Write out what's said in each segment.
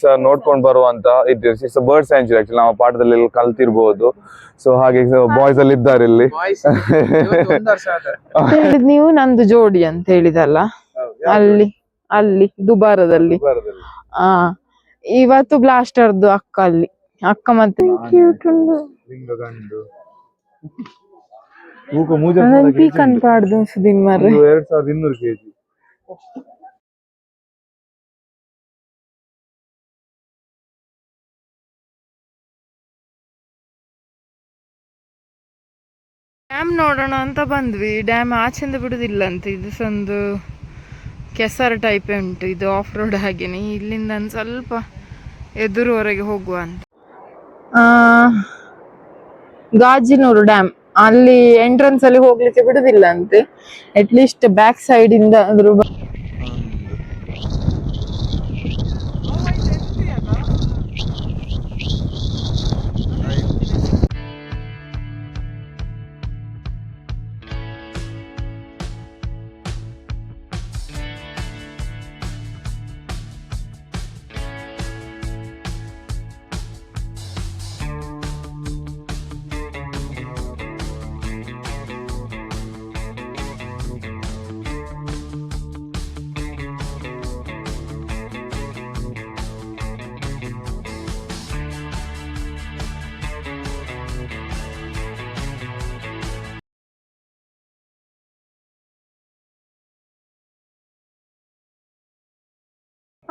ಸಹ ನೋಡ್ಕೊಂಡು ಬರುವಂತ ಇದು ಇಟ್ಸ್ ಬರ್ಡ್ ಸ್ಯಾಂಚುರಿ ಆಕ್ಚುಲಿ ನಾವು ಪಾಠದಲ್ಲಿ ಎಲ್ಲ ಕಲ್ತಿರ್ಬೋದು. ಸೊ ಹಾಗೆ ಬಾಯ್ಸ್ ಅಲ್ಲಿ ಇದ್ದಾರೆ ಇಲ್ಲಿ. ಬಾಯ್ಸ್ ಇವತ್ತು ಒಂದು ವರ್ಷ ಆದ ಅಂತ ಹೇಳಿದ್ ನೀವು ನಂದು ಜೋಡಿ ಅಂತ ಹೇಳಿದಲ್ಲ? ಅಲ್ಲಿ ಅಲ್ಲಿ ದುಬಾರದಲ್ಲಿ. ಆ ಇವತ್ತು ಬ್ಲಾಸ್ಟರ್ದು ಅಕ್ಕ ಅಲ್ಲಿ. ಅಕ್ಕ ಮತ್ತೆ ಪೀಕ್ ಪಾಡ್ದು ಸುದಿನ್ ಮರ್ರೆ. ಎರಡ್ ಸಾವಿರದ ಇನ್ನೂರು ಕೆಜಿ. ಡ್ಯಾಮ್ ನೋಡೋಣ ಅಂತ ಬಂದ್ವಿ. ಡ್ಯಾಮ್ ಆಚೆಂದ ಬಿಡುದಿಲ್ಲ ಅಂತ ಇದು ಒಂದು ಕೆಸರು ಟೈಪ್ ಉಂಟು. ಇದು ಆಫ್ ರೋಡ್ ಹಾಗೇನೆ. ಇಲ್ಲಿಂದ ಒಂದು ಸ್ವಲ್ಪ ಎದುರುವರೆಗೆ ಹೋಗುವ ಅಂತ. ಗಾಜಿನೂರು ಡ್ಯಾಮ್ ಅಲ್ಲಿ ಎಂಟ್ರೆನ್ಸ್ ಅಲ್ಲಿ ಹೋಗ್ಲಿಕ್ಕೆ ಬಿಡುದಿಲ್ಲ ಅಂತೆ ಅಟ್ ಲೀಸ್ಟ್ ಬ್ಯಾಕ್ ಸೈಡ್ ಇಂದ ಅದ್ರ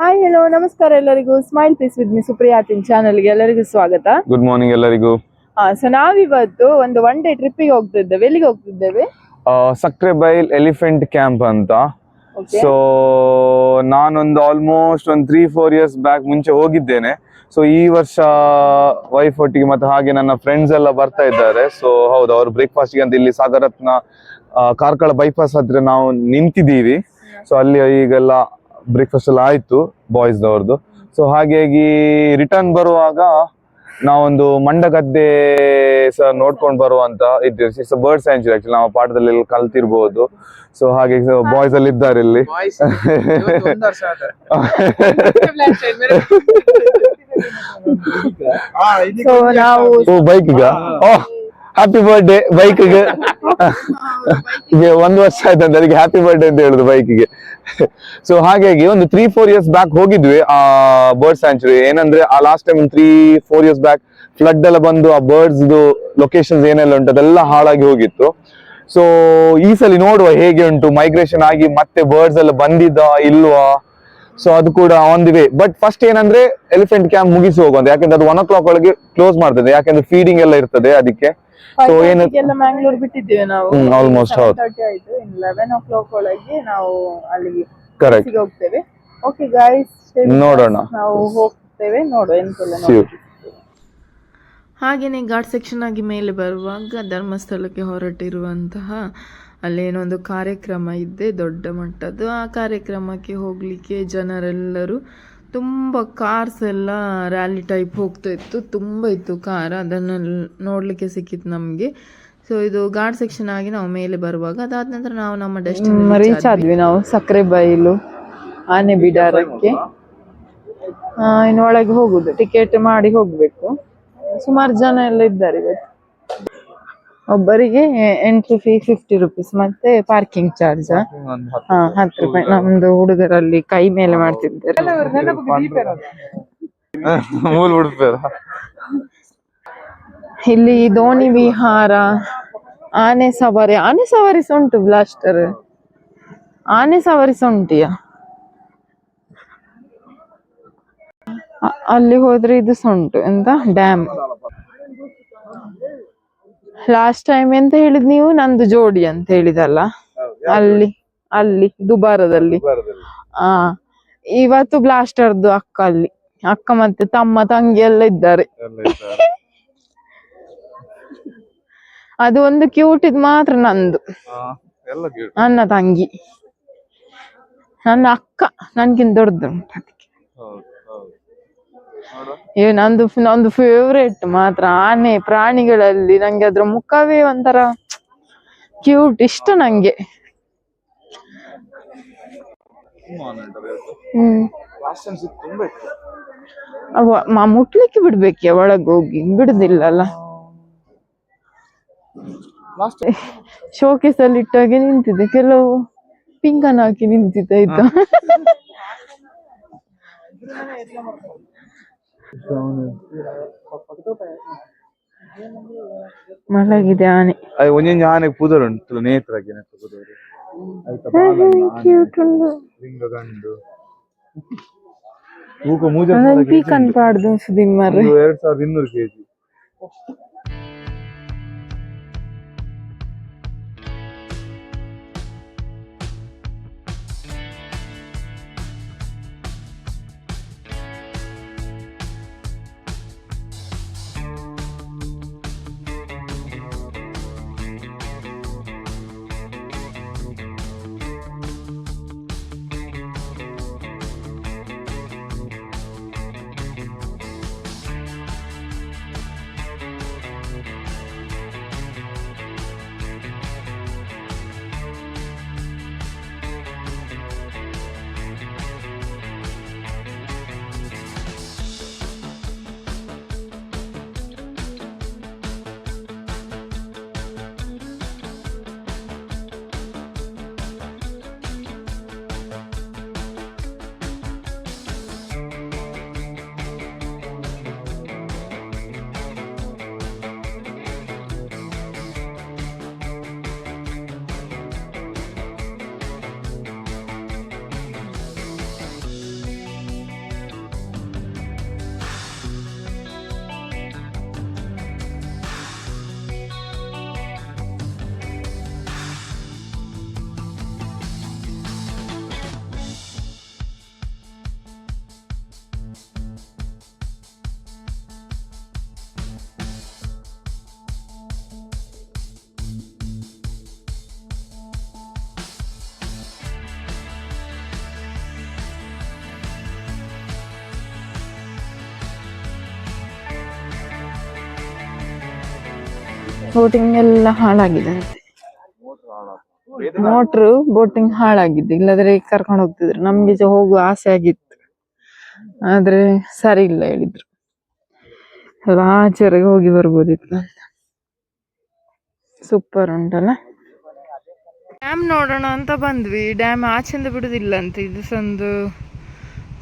ಹಾಯ್ ಹಲೋ ನಮಸ್ಕಾರ ಎಲ್ಲರಿಗೂ. ಸ್ಮೈಲ್ ಪೀಸ್ ವಿತ್ ಮಿ ಸುಪ್ರಿಯಾತಿನ್ ಚಾನಲ್ಗೆ ಎಲ್ಲರಿಗೂ ಸ್ವಾಗತ. ಗುಡ್ ಮಾರ್ನಿಂಗ್ ಎಲ್ಲರಿಗೂ. ಸೊ ನಾವಿವತ್ತು ಒಂದು ಒನ್ ಡೇ ಟ್ರಿಪ್ಪಿಗೆ ಹೋಗ್ತಿದ್ದೇವೆ. ಎಲ್ಲಿಗೆ ಹೋಗ್ತಿದ್ದೇವೆ? ಇದ್ದೇವೆ ಸಕ್ರೆ ಬೈಲ್ ಎಲಿಫೆಂಟ್ ಕ್ಯಾಂಪ್ ಅಂತ. ಸೊ ನಾನೊಂದು ಆಲ್ಮೋಸ್ಟ್ ಒಂದು ತ್ರೀ ಫೋರ್ ಇಯರ್ಸ್ ಬ್ಯಾಕ್ ಮುಂಚೆ ಹೋಗಿದ್ದೇನೆ. ಸೊ ಈ ವರ್ಷ ವೈಫ್ ಒಟ್ಟಿಗೆ ಮತ್ತೆ ಹಾಗೆ ನನ್ನ ಫ್ರೆಂಡ್ಸ್ ಎಲ್ಲ ಬರ್ತಾ ಇದ್ದಾರೆ. ಸೊ ಹೌದು ಅವ್ರು ಬ್ರೇಕ್ಫಾಸ್ಟ್ಗೆ ಅಂತ ಇಲ್ಲಿ ಸಾಗರತ್ನ ಕಾರ್ಕಳ ಬೈಪಾಸ್ ಹತ್ರ ನಾವು ನಿಂತಿದ್ದೀವಿ. ಸೊ ಅಲ್ಲಿ ಈಗೆಲ್ಲ ಬ್ರೇಕ್ಫಾಸ್ಟ್ ಎಲ್ಲ ಆಯ್ತು ಬಾಯ್ಸ್ ದವ್ರದ್ದು ಸೊ ಹಾಗಾಗಿ ರಿಟರ್ನ್ ಬರುವಾಗ ನಾವೊಂದು ಮಂಡಗದ್ದೆ ಸಹ ನೋಡ್ಕೊಂಡು ಬರುವಂತ ಇದ್ದೀವಿ. ಇಟ್ಸ್ ಬರ್ಡ್ ಸ್ಯಾಂಚುರಿ ಆಕ್ಚುಲಿ ನಾವು ಪಾಠದಲ್ಲಿ ಕಲ್ತಿರ್ಬೋದು. ಸೊ ಹಾಗೆ ಬಾಯ್ಸ್ ಅಲ್ಲಿ ಇದ್ದಾರೆ ಇಲ್ಲಿ. ಬೈಕ್ ಇವತ್ತು ಹ್ಯಾಪಿ ಬರ್ಡೇ ಬೈಕ್ಗೆ ಈಗ ಒಂದು ವರ್ಷ ಆಯ್ತಂತ ಅದಕ್ಕೆ ಹ್ಯಾಪಿ ಬರ್ಡೇ ಅಂತ ಹೇಳುದು ಬೈಕಿಗೆ ಸೊ ಹಾಗಾಗಿ ಒಂದು ತ್ರೀ ಫೋರ್ ಇಯರ್ಸ್ ಬ್ಯಾಕ್ ಹೋಗಿದ್ವಿ ಆ ಬರ್ಡ್ ಸ್ಯಾಂಚುರಿ ಏನಂದ್ರೆ ಆ last time three four years back flood ಎಲ್ಲ ಬಂದು ಆ ಬರ್ಡ್ಸ್ ಲೊಕೇಶನ್ಸ್ ಏನೆಲ್ಲ ಉಂಟು ಅದೆಲ್ಲ ಹಾಳಾಗಿ ಹೋಗಿತ್ತು. ಸೊ ಈ ಸಲ ನೋಡುವ ಹೇಗೆ ಉಂಟು ಮೈಗ್ರೇಷನ್ ಆಗಿ ಮತ್ತೆ ಬರ್ಡ್ಸ್ ಎಲ್ಲ ಬಂದಿದ್ದ ಇಲ್ವಾ? ಸೊ ಅದು ಕೂಡ on the way but first ಏನಂದ್ರೆ ಎಲಿಫೆಂಟ್ ಕ್ಯಾಂಪ್ ಮುಗಿಸಿ ಹೋಗುವಂತ. ಯಾಕಂದ್ರೆ ಅದು ಒನ್ ಓ ಕ್ಲಾಕ್ ಒಳಗೆ ಕ್ಲೋಸ್ ಮಾಡ್ತದೆ. ಯಾಕಂದ್ರೆ ಫೀಡಿಂಗ್ ಎಲ್ಲ ಇರ್ತದೆ ಅದಕ್ಕೆ. ಸೊ ಏನು ಮ್ಯಾಂಗ್ಳೂರ್ ಬಿಟ್ಟಿದ್ದೇವೆ ನಾವು. ಆಲ್ಮೋಸ್ಟ್ ಹೌದು. ಲೆವೆನ್ ಓ ಕ್ಲಾಕ್ ಒಳಗೆ ನಾವು ಅಲ್ಲಿಗೆ ಕರೆಕ್ಟ್ ಹೋಗ್ತೇವೆ. ಓಕೆ ಗಾಯ್ಸ್ ನೋಡೋಣ. ನಾವು ಹೋಗ್ತೇವೆ. ನೋಡೋ ಎಂತೆಲ್ಲ. ಹಾಗೆಯೇ ಘಾಟ್ ಸೆಕ್ಷನ್ ಆಗಿ ಮೇಲೆ ಬರುವಾಗ ಧರ್ಮಸ್ಥಳಕ್ಕೆ ಹೊರಟಿರುವಂತಹ ಅಲ್ಲೇನೋ ಒಂದು ಕಾರ್ಯಕ್ರಮ ಇದೆ ದೊಡ್ಡ ಮಟ್ಟದ್ದು. ಆ ಕಾರ್ಯಕ್ರಮಕ್ಕೆ ಹೋಗಲಿಕ್ಕೆ ಜನರೆಲ್ಲರೂ ತುಂಬ ಕಾರ್ಸ್ ಎಲ್ಲ ರ್ಯಾಲಿ ಟೈಪ್ ಹೋಗ್ತಾ ಇತ್ತು. ತುಂಬ ಇತ್ತು ಕಾರ್ ಅದನ್ನು ನೋಡಲಿಕ್ಕೆ ಸಿಕ್ಕಿತ್ತು ನಮಗೆ. ಸೊ ಇದು ಗಾರ್ಡ್ ಸೆಕ್ಷನ್ ಆಗಿ ನಾವು ಮೇಲೆ ಬರುವಾಗ ಅದಾದ ನಂತರ ನಾವು ನಮ್ಮ ಡೆಸ್ಟಿನೇಷನ್ ರೀಚ್ ಆದ್ವಿ ನಾವು. ಸಕ್ಕರೆ ಬೈಲು ಆನೆ ಬಿಡಾರಕ್ಕೆ. ಇನ್ನು ಒಳಗೆ ಹೋಗುದು. ಟಿಕೆಟ್ ಮಾಡಿ ಹೋಗ್ಬೇಕು. ಸುಮಾರು ಜನ ಎಲ್ಲ ಇದ್ದಾರೆ ಇವತ್ತು. ಒಬ್ಬರಿಗೆ ಎಂಟ್ರಿ ಫೀ ಫಿಫ್ಟಿ ರುಪೀಸ್ ಮತ್ತೆ ಪಾರ್ಕಿಂಗ್ ಚಾರ್ಜ್ ಹಾ ಹತ್ತು ರೂಪಾಯಿ. ನಮ್ದು ಹುಡುಗರಲ್ಲಿ ಕೈ ಮೇಲೆ ಮಾಡ್ತಿದ್ದಾರೆ. ಇಲ್ಲಿ ದೋಣಿ ವಿಹಾರ ಆನೆ ಸವಾರಿ. ಆನೆ ಸವಾರಿ ಸಹ ಉಂಟು ಬ್ಲಾಸ್ಟರ್ ಆನೆ ಸವಾರಿ ಸಹ ಉಂಟಿಯಾ ಅಲ್ಲಿ ಹೋದ್ರೆ ಇದು ಸಹ ಉಂಟು. ಎಂತ? ಡ್ಯಾಮ್ ಲಾಸ್ಟ್ ಟೈಮ್ ಎಂತ ಹೇಳಿದ್ ನೀವು? ನಂದು ಜೋಡಿ ಅಂತ ಹೇಳಿದಲ್ಲ. ಅಲ್ಲಿ ಅಲ್ಲಿ ದುಬಾರದಲ್ಲಿ. ಆ ಇವತ್ತು ಬ್ಲಾಸ್ಟರ್ದು ಅಕ್ಕ ಅಲ್ಲಿ. ಅಕ್ಕ ಮತ್ತೆ ತಮ್ಮ ತಂಗಿ ಎಲ್ಲ ಇದ್ದಾರೆ. ಅದು ಒಂದು ಕ್ಯೂಟ್ ಇದ್ ಮಾತ್ರ ನಂದು. ನನ್ನ ತಂಗಿ. ನನ್ನ ಅಕ್ಕ. ನನ್ಗಿಂತ ದೊಡ್ಡದು ಅದಕ್ಕೆ. ಏ ನಂದು ನಂದು ಫೇವ್ರೇಟ್ ಮಾತ್ರ. ಆನೆ ಪ್ರಾಣಿಗಳಲ್ಲಿ ನಂಗೆ ಅದ್ರ ಮುಖವೇ ಒಂಥರ ಕ್ಯೂಟ್ ಇಷ್ಟ ನಂಗೆ. ಹ್ಮ್. ಅವ ಮುಟ್ಲಿಕ್ಕೆ ಬಿಡ್ಬೇಕೆ ಒಳಗೆ ಹೋಗಿ ಬಿಡುದಿಲ್ಲಲ್ಲ. ಲಾಸ್ಟ್ ಶೋಕೇಸ್ ಅಲ್ಲಿ ಇಟ್ಟಾಗೆ ನಿಂತಿದೆ ಕೆಲವು ಪಿಂಕನ್ ಹಾಕಿ ನಿಂತಿದ್ದಾಯ್ತು ಮಲಗಿದೆ ಆನೆ. ಅದು ಒಂದೊಂದು ಆನೆ ಪೂದರ್ ಉಂಟು ನೇತ್ರ ನೆಟ್ಟು ಪೂದರ್ ಕ್ಯೂಟ್ ಉಂಟು ರಿಂಗ ಗಂಡು. ತೂಕ ಮೂಜ ಪೀಕನ್ ಪಾಡ್ದು ಸುದಿನ್ ಮಾರ್ರೆ ಎರಡ್ ಸಾವಿರದ ಇನ್ನೂರು ಕೆಜಿ. ಬೋಟಿಂಗ್ ಎಲ್ಲ ಹಾಳಾಗಿದೆ ಮೋಟ್ರು ಬೋಟಿಂಗ್ ಹಾಳಾಗಿದೆ. ಇಲ್ಲದ್ರೆ ಕರ್ಕೊಂಡು ಹೋಗ್ತಿದ್ರು. ನಮ್ಗೆ ಹೋಗುವ ಆಸೆ ಆಗಿತ್ತು. ಆದ್ರೆ ಸರಿ ಇಲ್ಲ ಹೇಳಿದ್ರು. ಎಲ್ಲ ಹೋಗಿ ಬರ್ಬೋದಿತ್ತು ಅಂತ. ಸೂಪರ್ ಉಂಟಲ್ಲ? ಡ್ಯಾಮ್ ನೋಡೋಣ ಅಂತ ಬಂದ್ವಿ. ಡ್ಯಾಮ್ ಆಚೆಂದ ಬಿಡುದಿಲ್ಲ ಅಂತ. ಇದು ಸಂದು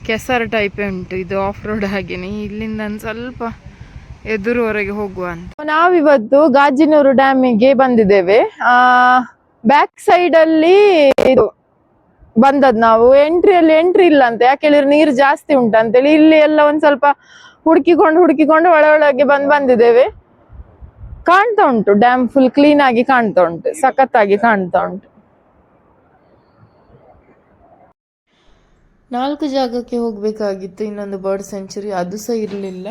ಕೆಸರು ಟೈಪೇ ಉಂಟು. ಇದು ಆಫ್ ರೋಡ್ ಹಾಗೇನೆ. ಇಲ್ಲಿಂದ ಸ್ವಲ್ಪ ಎದುರುವರೆಗೆ ಹೋಗುವ ಅಂತ. ನಾವಿವತ್ತು ಗಾಜಿನೂರು ಡ್ಯಾಮಿಗೆ ಬಂದಿದ್ದೇವೆ. ಆ ಬ್ಯಾಕ್ ಸೈಡ್ ಅಲ್ಲಿ ಇದು ಬಂದದ್ ನಾವು. ಎಂಟ್ರಿಯಲ್ಲಿ ಎಂಟ್ರಿ ಇಲ್ಲ ಅಂತ. ಯಾಕೆ ಹೇಳಿದ್ರೆ ನೀರು ಜಾಸ್ತಿ ಉಂಟಂತೇಳಿ ಇಲ್ಲಿ ಎಲ್ಲ ಒಂದ್ ಸ್ವಲ್ಪ ಹುಡುಕಿಕೊಂಡು ಹುಡುಕಿಕೊಂಡು ಒಳ ಒಳಗೆ ಬಂದ್ ಬಂದಿದ್ದೇವೆ. ಕಾಣ್ತಾ ಉಂಟು. ಡ್ಯಾಮ್ ಫುಲ್ ಕ್ಲೀನ್ ಆಗಿ ಕಾಣ್ತಾ ಉಂಟು. ಸಖತ್ತಾಗಿ ಕಾಣ್ತಾ ಉಂಟು. ನಾಲ್ಕು ಜಾಗಕ್ಕೆ ಹೋಗಬೇಕಾಗಿತ್ತು, ಇನ್ನೊಂದು ಬರ್ಡ್ ಸೆಂಚುರಿ, ಅದು ಸಹ ಇರಲಿಲ್ಲ.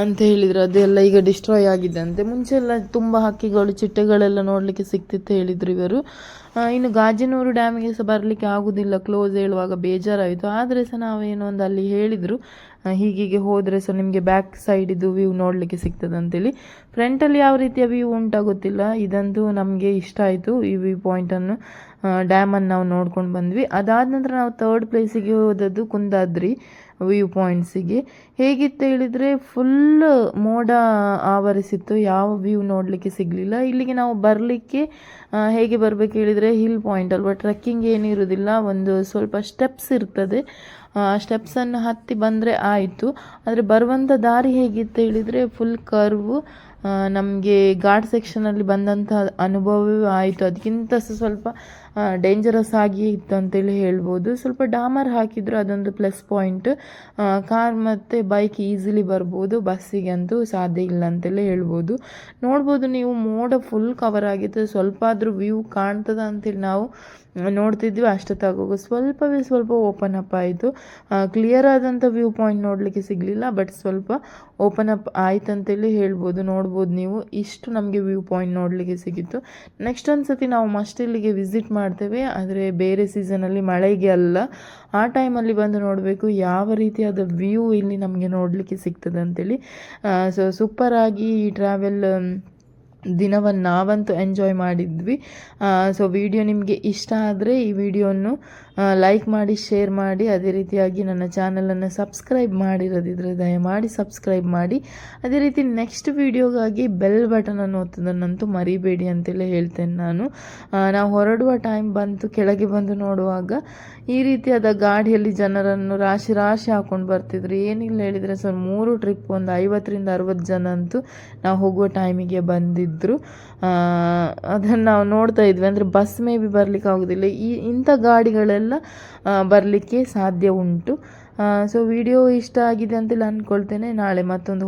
ಅಂತ ಹೇಳಿದರು. ಅದೆಲ್ಲ ಈಗ ಡಿಸ್ಟ್ರಾಯ್ ಆಗಿದೆ ಅಂತೆ. ಮುಂಚೆ ಎಲ್ಲ ತುಂಬ ಹಕ್ಕಿಗಳು, ಚಿಟ್ಟೆಗಳೆಲ್ಲ ನೋಡಲಿಕ್ಕೆ ಸಿಕ್ತಿತ್ತು ಹೇಳಿದರು ಇವರು. ಇನ್ನು ಗಾಜಿನೂರು ಡ್ಯಾಮಿಗೆ ಸಹ ಬರಲಿಕ್ಕೆ ಆಗುದಿಲ್ಲ. ಕ್ಲೋಸ್ ಹೇಳುವಾಗ ಬೇಜಾರಾಯಿತು. ಆದರೆ ಸಹ ನಾವೇನೋ ಒಂದು ಅಲ್ಲಿ ಹೇಳಿದರು. ಹೀಗೀಗೆ ಹೋದರೆ ಸಹ ನಿಮಗೆ ಬ್ಯಾಕ್ ಸೈಡ್ ಇದು ವ್ಯೂ ನೋಡಲಿಕ್ಕೆ ಸಿಗ್ತದೆ ಅಂತೇಳಿ. ಫ್ರಂಟಲ್ಲಿ ಯಾವ ರೀತಿಯ ವ್ಯೂ ಉಂಟಾ ಗೊತ್ತಿಲ್ಲ. ಇದಂತೂ ನಮಗೆ ಇಷ್ಟ ಆಯಿತು ಈ ವ್ಯೂ ಪಾಯಿಂಟನ್ನು ಡ್ಯಾಮನ್ನು ನಾವು ನೋಡ್ಕೊಂಡು ಬಂದ್ವಿ. ಅದಾದ ನಂತರ ನಾವು ತರ್ಡ್ ಪ್ಲೇಸಿಗೆ ಹೋದದ್ದು ಕುಂದಾದ್ರಿ. ವ್ಯೂ ಪಾಯಿಂಟ್ಸಿಗೆ ಹೇಗಿತ್ತು ಹೇಳಿದರೆ ಫುಲ್ ಮೋಡ ಆವರಿಸಿತ್ತು. ಯಾವ ವ್ಯೂ ನೋಡಲಿಕ್ಕೆ ಸಿಗಲಿಲ್ಲ. ಇಲ್ಲಿಗೆ ನಾವು ಬರಲಿಕ್ಕೆ ಹೇಗೆ ಬರಬೇಕು ಹೇಳಿದರೆ ಹಿಲ್ ಪಾಯಿಂಟ್ ಅಲ್ವಾ? ಟ್ರೆಕ್ಕಿಂಗ್ ಏನಿರೋದಿಲ್ಲ ಒಂದು ಸ್ವಲ್ಪ ಸ್ಟೆಪ್ಸ್ ಇರ್ತದೆ. ಆ ಸ್ಟೆಪ್ಸನ್ನು ಹತ್ತಿ ಬಂದರೆ ಆಯಿತು. ಆದರೆ ಬರುವಂಥ ದಾರಿ ಹೇಗಿತ್ತು ಹೇಳಿದರೆ ಫುಲ್ ಕರ್ವು ನಮಗೆ ಘಾಟ್ ಸೆಕ್ಷನಲ್ಲಿ ಬಂದಂಥ ಅನುಭವವೇ ಆಯಿತು. ಅದಕ್ಕಿಂತ ಸ್ವಲ್ಪ ಡೇಂಜರಸ್ ಆಗಿ ಇತ್ತು ಅಂತೇಳಿ ಹೇಳ್ಬೋದು. ಸ್ವಲ್ಪ ಡಾಮರ್ ಹಾಕಿದ್ರು ಅದೊಂದು ಪ್ಲಸ್ ಪಾಯಿಂಟ್ ಕಾರ್ ಮತ್ತು ಬೈಕ್ ಈಸಿಲಿ ಬರ್ಬೋದು, ಬಸ್ಸಿಗೆ ಅಂತೂ ಸಾಧ್ಯ ಇಲ್ಲ ಅಂತೇಳಿ ಹೇಳ್ಬೋದು. ನೋಡ್ಬೋದು ನೀವು ಮೋಡ ಫುಲ್ ಕವರ್ ಆಗಿತ್ತು. ಸ್ವಲ್ಪ ಆದರೂ ವ್ಯೂ ಕಾಣ್ತದ ಅಂತೇಳಿ ನಾವು ನೋಡ್ತಿದ್ವಿ ಅಷ್ಟೊತ್ತಾಗೋಗು ಸ್ವಲ್ಪವೇ ಸ್ವಲ್ಪ ಓಪನ್ ಅಪ್ ಆಯಿತು. ಕ್ಲಿಯರ್ ಆದಂಥ ವ್ಯೂ ಪಾಯಿಂಟ್ ನೋಡಲಿಕ್ಕೆ ಸಿಗಲಿಲ್ಲ ಬಟ್ ಸ್ವಲ್ಪ ಓಪನ್ ಅಪ್ ಆಯ್ತು ಅಂತೇಳಿ ಹೇಳ್ಬೋದು, ನೋಡ್ಬೋದು ನೀವು. ಇಷ್ಟು ನಮಗೆ ವ್ಯೂ ಪಾಯಿಂಟ್ ನೋಡಲಿಕ್ಕೆ ಸಿಗಿತ್ತು. ನೆಕ್ಸ್ಟ್ ಒಂದು ಸತಿ ನಾವು ಮಸ್ಟ್ ಇಲ್ಲಿಗೆ ವಿಸಿಟ್ ಮಾಡ್ತೇವೆ, ಆದರೆ ಬೇರೆ ಸೀಸನಲ್ಲಿ ಮಳೆಗೆ ಅಲ್ಲ. ಆ ಟೈಮಲ್ಲಿ ಬಂದು ನೋಡಬೇಕು ಯಾವ ರೀತಿಯಾದ ವ್ಯೂ ಇಲ್ಲಿ ನಮಗೆ ನೋಡಲಿಕ್ಕೆ ಸಿಗ್ತದೆ ಅಂತೇಳಿ. ಸೊ ಸೂಪರಾಗಿ ಈ ಟ್ರಾವೆಲ್ ದಿನವನ್ನು ನಾವಂತೂ ಎಂಜಾಯ್ ಮಾಡಿದ್ವಿ. ಸೊ ವಿಡಿಯೋ ನಿಮಗೆ ಇಷ್ಟ ಆದರೆ ಈ ವಿಡಿಯೋವನ್ನು ಲೈಕ್ ಮಾಡಿ ಶೇರ್ ಮಾಡಿ, ಅದೇ ರೀತಿಯಾಗಿ ನನ್ನ ಚಾನಲನ್ನು ಸಬ್ಸ್ಕ್ರೈಬ್ ಮಾಡಿರೋದಿದ್ರೆ ದಯಮಾಡಿ ಸಬ್ಸ್ಕ್ರೈಬ್ ಮಾಡಿ. ಅದೇ ರೀತಿ ನೆಕ್ಸ್ಟ್ ವಿಡಿಯೋಗಾಗಿ ಬೆಲ್ ಅನ್ನು ಒತ್ತೋದನ್ನಂತೂ ಮರಿಬೇಡಿ ಅಂತೇಳಿ ಹೇಳ್ತೇನೆ ನಾನು. ನಾವು ಹೊರಡುವ ಟೈಮ್ ಬಂತು, ಕೆಳಗೆ ಬಂದು ನೋಡುವಾಗ ಈ ರೀತಿಯಾದ ಗಾಡಿಯಲ್ಲಿ ಜನರನ್ನು ರಾಶಿ ರಾಶಿ ಹಾಕೊಂಡು ಬರ್ತಿದ್ರು. ಏನಿಲ್ಲ ಹೇಳಿದರೆ ಸರ್, ಮೂರು ಟ್ರಿಪ್ ಒಂದು ಐವತ್ತರಿಂದ ಅರವತ್ತು ಜನ ಅಂತೂ ನಾವು ಹೋಗುವ ಟೈಮಿಗೆ ಬಂದಿದ್ದರು ಅದನ್ನು ನಾವು ನೋಡ್ತಾ ಇದ್ವಿ. ಅಂದರೆ ಬಸ್ ಮೇ ಬಿ ಬರಲಿಕ್ಕೆ ಆಗೋದಿಲ್ಲ. ಈ, ಇಂಥ ಗಾಡಿಗಳೆಲ್ಲ ಬರಲಿಕ್ಕೆ ಸಾಧ್ಯ ಉಂಟು. ಸೊ ವಿಡಿಯೋ ಇಷ್ಟ ಆಗಿದೆ ಅಂತೇಳಿ ಅಂದ್ಕೊಳ್ತೇನೆ ನಾಳೆ ಮತ್ತೊಂದು